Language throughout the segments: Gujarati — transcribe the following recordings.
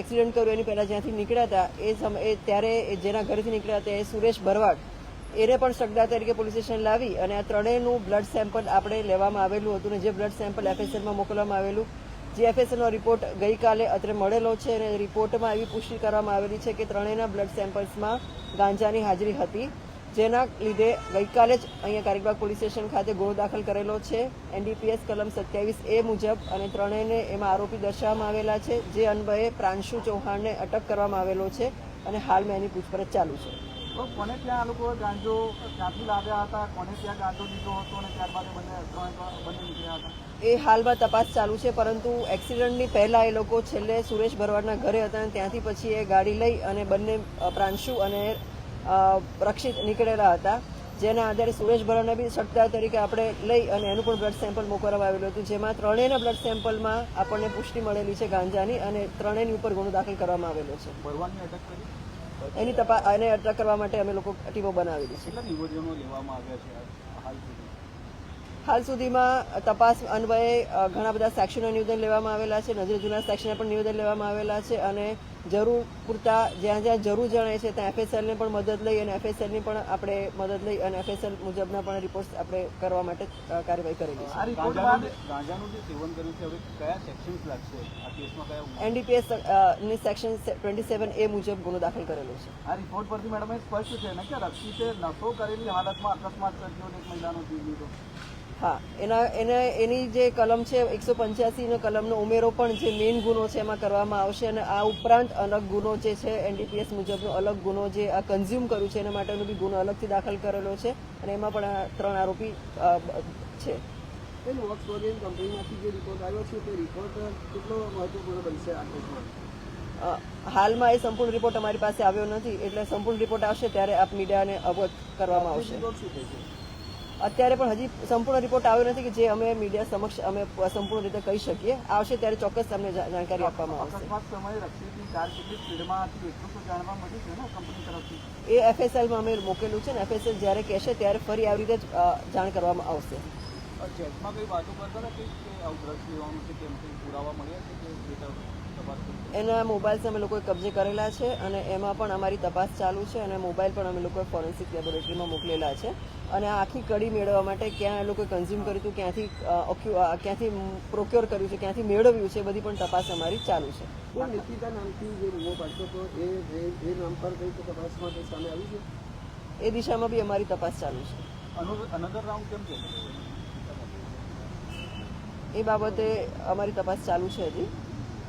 એક્સિડન્ટ કર્યો, એની પહેલાં જ્યાંથી નીકળ્યા હતા, એ સમયે ત્યારે જેના ઘરેથી નીકળ્યા હતા, એ સુરેશ ભરવાડ એને પણ શકદાર તરીકે પોલીસ સ્ટેશન લાવી અને આ ત્રણેયનું બ્લડ સેમ્પલ આપણે લેવામાં આવેલું હતું ને જે બ્લડ સેમ્પલ એફએસએલમાં મોકલવામાં આવેલું, જે એફએસએલનો રિપોર્ટ ગઈકાલે અત્રે મળેલો છે અને રિપોર્ટમાં એવી પુષ્ટિ કરવામાં આવેલી છે કે ત્રણેયના બ્લડ સેમ્પલ્સમાં ગાંજાની હાજરી હતી. જેના લીધે ગઈકાલે જ અહીંયા કારીબાગ પોલીસ સ્ટેશન ખાતે ગુનો દાખલ કરેલો છે. એનડીપીએસ કલમ સત્યાવીસ એ મુજબ અને ત્રણેયને એમાં આરોપી દર્શાવવામાં આવેલા છે જે અન્વયે પ્રાંશુ ચૌહાણને અટક કરવામાં આવેલો છે અને હાલમાં એની પૂછપરછ ચાલુ છે. કોને ત્યાં આ લોકો ગાંજો ક્યાંથી લાવ્યા હતા? કોને ત્યાં ગાંજો લીધો હતો અને ત્યારબાદ બંને બંને નીકળ્યા હતા? એ હાલમાં તપાસ ચાલુ છે પરંતુ એક્સિડન્ટની પહેલા એ લોકો છેલ્લે સુરેશ ભરવાડના ઘરે હતા અને ત્યાંથી પછી એ ગાડી લઈ અને બંને પ્રાંશુ અને રક્ષિત નીકળેલા હતા. જેના આધારે સુરેશ ભરવાડને બી સટ્ટા તરીકે આપણે લઈ અને એનું પણ બ્લડ સેમ્પલ મોકલવામાં આવેલું હતું. જેમાં ત્રણેયના બ્લડ સેમ્પલમાં આપણને પુષ્ટિ મળેલી છે ગાંજાની અને ત્રણેયની ઉપર ગુનો દાખલ કરવામાં આવેલો છે. એની તપાસ એને અટક કરવા માટે અમે લોકો ટીમો બનાવેલી છે. લેવામાં આવ્યા છે હાલ સુધીમાં તપાસ અન્વયે ઘણા બધા સેક્શનો નિવેદન લેવામાં આવેલા છે. નજરે જૂના સેક્શનના પણ નિવેદન લેવામાં આવેલા છે અને જરૂર પૂરતા જ્યાં જ્યાં જરૂર જણાય છે ત્યાં એફએસએલને પણ મદદ લઈ અને એફએસએલની પણ આપણે મદદ લઈ અને એફએસએલ મુજબના પણ રિપોર્ટ્સ આપણે કરવા માટે કાર્યવાહી કરેલી છે. આ રિપોર્ટ બાદ ગાંજાનું જે સેવન કર્યું છે હવે કયા સેક્શન્સ લાગશે? આ કેસમાં કયા એનડીપીએસની સેક્શન ટ્વેન્ટી સેવન એ મુજબ ગુનો દાખલ કરેલો છે. આ રિપોર્ટ પરથી મેડમ એ સ્પષ્ટ છે ને કે રક્ષિતે નશો કરેલી હાલતમાં અકસ્માત સર્જ્યો અને એક મહિલાનો જીવ લીધો. હા એના એને એની જે કલમ છે એકસો પંચ્યાસીનો કલમનો ઉમેરો પણ જે મેઇન ગુનો છે એમાં કરવામાં આવશે અને આ ઉપરાંત અલગ ગુનો જે છે એનડીપીએસ મુજબનો અલગ ગુનો જે આ કન્ઝ્યુમ કર્યું છે એના માટેનો બી ગુનો અલગથી દાખલ કરેલો છે અને એમાં પણ આ ત્રણ આરોપી છે. વોક્સવોગન કંપનીમાંથી જે રિપોર્ટ આવ્યો છે તે રિપોર્ટ કેટલો મહત્વપૂર્ણ બનશે આ કેસમાં? હાલમાં એ સંપૂર્ણ રિપોર્ટ અમારી પાસે આવ્યો નથી એટલે સંપૂર્ણ રિપોર્ટ આવશે ત્યારે આપ મીડિયાને અવગત કરવામાં આવશે. અત્યારે પણ હજી સંપૂર્ણ રિપોર્ટ આવ્યો નથી કે જે અમે મીડિયા સમક્ષ અમે સંપૂર્ણ રીતે કહી શકીએ. આવશે ત્યારે ચોક્કસ તમને જાણકારી આપવામાં આવશે. એ એફએસએલમાં અમે મોકેલું છે ને એફએસએલ જ્યારે કહેશે ત્યારે ફરી આવી રીતે જાણ કરવામાં આવશે. ચેકમાં કઈ વાતો કરતા હતા કે કે આવું ડ્રગ્સ લેવાનું છે કેમ કંઈ પુરાવા મળ્યા છે કે તપાસ કરી એના મોબાઈલ્સ અમે લોકોએ કબજે કરેલા છે અને એમાં પણ અમારી તપાસ ચાલુ છે અને મોબાઈલ પણ અમે લોકોએ ફોરેન્સિક લેબોરેટરીમાં મોકલેલા છે. અને આખી કડી મેળવવા માટે ક્યાં એ લોકોએ કન્ઝ્યુમ કર્યું હતું ક્યાંથી ક્યાંથી પ્રોક્યોર કર્યું છે ક્યાંથી મેળવ્યું છે એ બધી પણ તપાસ અમારી ચાલુ છે. નિકિતા નામથી જે રૂમો પાડતો હતો એ એ નામ પર કઈ તપાસમાં કંઈ સામે આવ્યું છે? એ દિશામાં બી અમારી તપાસ ચાલુ છે. અનધર રાઉન્ડ કેમ છે? એ બાબતે અમારી તપાસ ચાલુ છે હજી.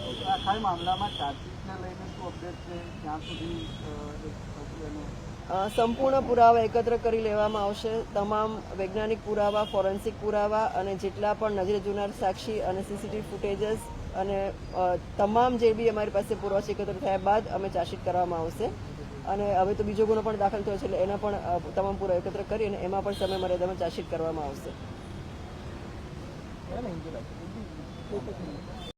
આખા મામલામાં ચાર્જશીટને લઈને શું અપડેટ છે? ક્યાં સુધી અ, એ થશે અને અ, સંપૂર્ણ પુરાવા એકત્ર કરી લેવામાં આવશે. તમામ વૈજ્ઞાનિક પુરાવા ફોરેન્સિક પુરાવા અને જેટલા પણ નજરે જોનાર સાક્ષી અને સીસીટીવી ફૂટેજીસ અને તમામ જે બી અમારી પાસે પુરાવા છે એકત્ર થયા બાદ અમે ચાર્જશીટ કરવામાં આવશે. અને હવે તો બીજો ગુનો પણ દાખલ થયો છે એટલે એના પણ તમામ પુરાવા એકત્ર કરી અને એમાં પણ સમય મર્યાદામાં ચાર્જશીટ કરવામાં આવશે.